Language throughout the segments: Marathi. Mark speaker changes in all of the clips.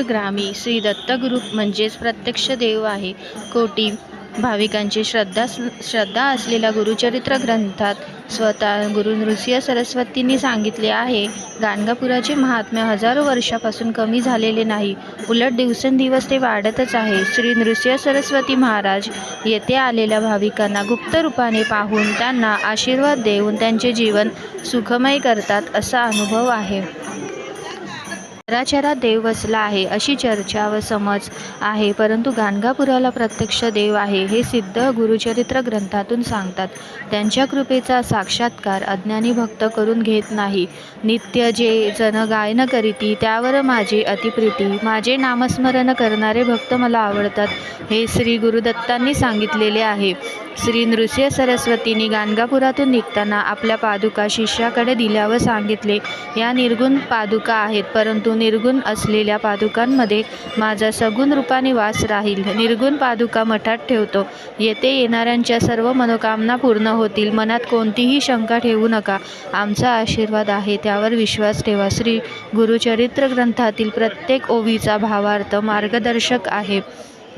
Speaker 1: ग्रामी श्री दत्तगुरु म्हणजेच प्रत्यक्ष देव आहे. कोटी भाविकांची श्रद्धा श्रद्धा असलेल्या गुरुचरित्र ग्रंथात स्वतः गुरु नृसिंह सरस्वतींनी सांगितले आहे गाणगापुराचे महात्म्य हजारो वर्षापासून कमी झालेले नाही उलट दिवसेंदिवस ते वाढतच आहे. श्री नृसिंह सरस्वती महाराज येथे आलेल्या भाविकांना गुप्त रूपाने पाहून त्यांना आशीर्वाद देऊन त्यांचे जीवन सुखमय करतात असा अनुभव आहे. चराचरात देव वसला आहे अशी चर्चा व समज आहे. परंतु गाणगापुराला प्रत्यक्ष देव आहे हे सिद्ध गुरुचरित्र ग्रंथातून सांगतात. त्यांच्या कृपेचा साक्षात्कार अज्ञानी भक्त करून घेत नाही. नित्य जे जन गायन करीती त्यावर माझी अतिप्रीती माझे नामस्मरण करणारे भक्त मला आवडतात हे श्री गुरुदत्तांनी सांगितलेले आहे. श्री नृसिंह सरस्वतींनी गाणगापुरातून निघताना आपल्या पादुका शिष्याकडे दिल्या व सांगितले या निर्गुण पादुका आहेत परंतु निर्गुण असलेल्या पादुकांमध्ये माझा सगुण रूपाने वास राहील. निर्गुण पादुका मठात ठेवतो. येथे येणाऱ्यांच्या सर्व मनोकामना पूर्ण होतील. मनात कोणतीही शंका ठेवू नका. आमचा आशीर्वाद आहे त्यावर विश्वास ठेवा. श्री गुरुचरित्र ग्रंथातील प्रत्येक ओवीचा भावार्थ मार्गदर्शक आहे.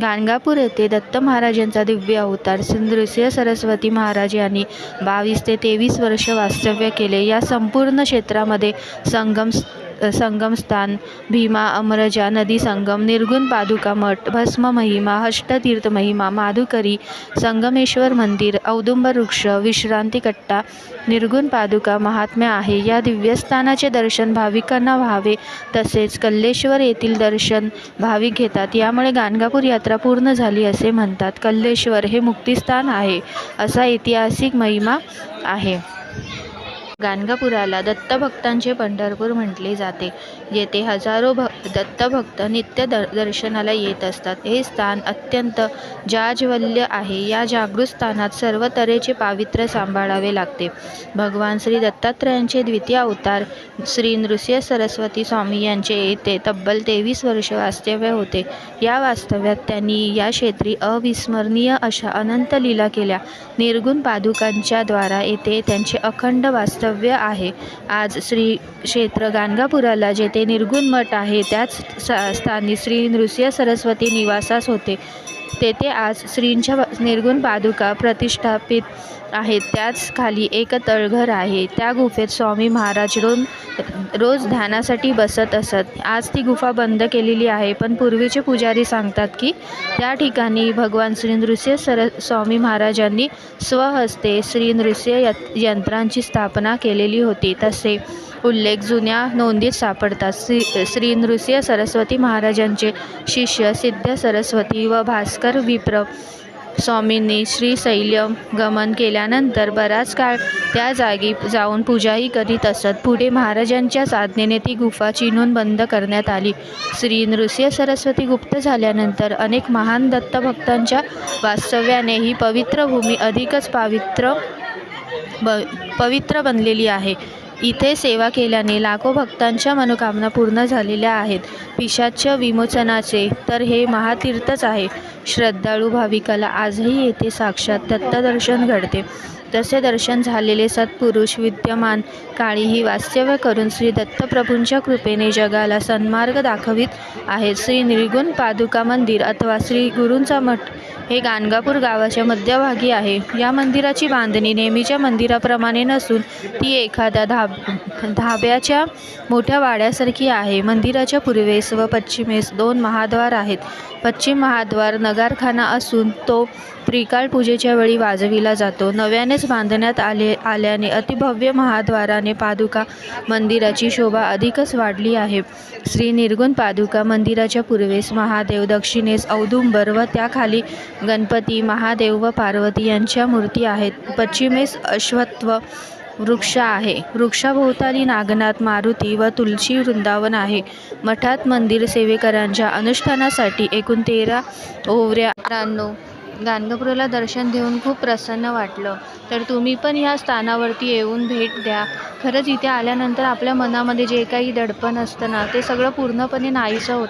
Speaker 1: गाणगापूर येथे दत्त महाराजांचा दिव्य अवतार नृसिंह सरस्वती महाराज यांनी बावीस ते तेवीस वर्ष वास्तव्य केले. या संपूर्ण क्षेत्रामध्ये संगम संगमस्थान भीमा अमरजा नदी संगम निर्गुण पादुका मठ भस्म महिमा हष्टतीर्थ महिमा माधुकरी संगमेश्वर मंदिर औदुंबर वृक्ष विश्रांती कट्टा निर्गुण पादुका महात्म्य आहे. या दिव्यस्थानाचे दर्शन भाविकांना व्हावे तसेच कल्लेश्वर येथील दर्शन भाविक घेतात. यामुळे गाणगापूर यात्रा पूर्ण झाली असे म्हणतात. कल्लेश्वर हे मुक्तिस्थान आहे असा ऐतिहासिक महिमा आहे. गाणगापुराला दत्तभक्तांचे पंढरपूर म्हटले जाते. येथे हजारो भ दत्तभक्त नित्य दर दर्शनाला येत असतात. हे स्थान अत्यंत जाजवल्य आहे. या जागृत स्थानात सर्व तऱ्हेचे पावित्र्य सांभाळावे लागते. भगवान श्री दत्तात्रयांचे द्वितीय अवतार श्री नृसिंह सरस्वती स्वामी यांचे येथे तब्बल तेवीस वर्ष वास्तव्य होते. या वास्तव्यात त्यांनी या क्षेत्री अविस्मरणीय अशा अनंत लीला केल्या. निर्गुण पादुकांच्या द्वारा येथे त्यांचे अखंड वास्तव्य आहे. आज श्री क्षेत्र गाणगापुराला जेथे निर्गुण मठ आहे त्याच स्थानी श्री नृसिंह सरस्वती निवासास होते. तेथे आज श्रींच्या निर्गुण पादुका प्रतिष्ठापित आहेत. त्याच खाली एक तळघर आहे. त्या गुफेत स्वामी महाराज रोज रोज ध्यानासाठी बसत असत. आज ती गुफा बंद केलेली आहे पण पूर्वीचे पुजारी सांगतात की त्या ठिकाणी भगवान श्री नृसिंह सर स्वामी महाराजांनी स्वहस्ते श्री नृसिंह यंत्रांची स्थापना केलेली होती. तसे उल्लेख जुन्या नोंदीत सापडतात. श्री श्री नृसिंह सरस्वती महाराजांचे शिष्य सिद्ध सरस्वती व भास्कर विप्र स्वामींनी श्रीशैल्य गमन केल्यानंतर बराच काळ त्या जागी जाऊन पूजाही करीत असत. पुढे महाराजांच्या साधनेने ती गुफा चिनून बंद करण्यात आली. श्री नृसिंह सरस्वती गुप्त झाल्यानंतर अनेक महान दत्तभक्तांच्या वास्तव्याने ही पवित्र भूमी अधिकच पावित्र ब पवित्र बनलेली आहे. इथे सेवा केल्याने लाखो भक्तांच्या मनोकामना पूर्ण झालेल्या आहेत. पिशाच्य विमोचनाचे तर हे महातीर्थच आहे. श्रद्धाळू भाविकाला आजही येथे साक्षात दत्तदर्शन घडते. तसे दर्शन झालेले सत्पुरुष विद्यमान काळीही वास्तव्य करून श्री दत्तप्रभूंच्या कृपेने जगाला सन्मार्ग दाखवित आहेत. श्री निर्गुण पादुका मंदिर अथवा श्री गुरूंचा मठ हे गाणगापूर गावाच्या मध्यभागी आहे. या मंदिराची बांधणी नेहमीच्या मंदिराप्रमाणे नसून ती एखाद्या धाब धाब्याच्या मोठ्या वाड्यासारखी आहे. मंदिराच्या पूर्वेस व पश्चिमेस दोन महाद्वार आहेत. पश्चिम महाद्वार नगारखाना असून तो त्रिकाळ पूजेच्या वेळी वाजविला जातो. नव्यानेच बांधण्यात आले आल्याने अतिभव्य महाद्वाराने पादुका मंदिराची शोभा अधिकच वाढली आहे. श्री निर्गुण पादुका मंदिराच्या पूर्वेस महादेव दक्षिणेस औदुंबर व त्याखाली गणपती महादेव व पार्वती यांच्या मूर्ती आहेत. पश्चिमेस अश्वत्व वृक्ष आहे. वृक्षाभोवताली नागनाथ मारुती व तुलसी वृंदावन आहे. मठात मंदिर सेवेकरांच्या अनुष्ठानासाठी एकूण तेरा ओवऱ्या रानो गाणगापुराला दर्शन देऊन खूप प्रसन्न वाटलं. तर तुम्ही पण ह्या स्थानावरती येऊन भेट द्या. खरंच इथे आल्यानंतर आपल्या मनामध्ये जे काही दडपण असतं ना ते सगळं पूर्णपणे नाहीसं होतं.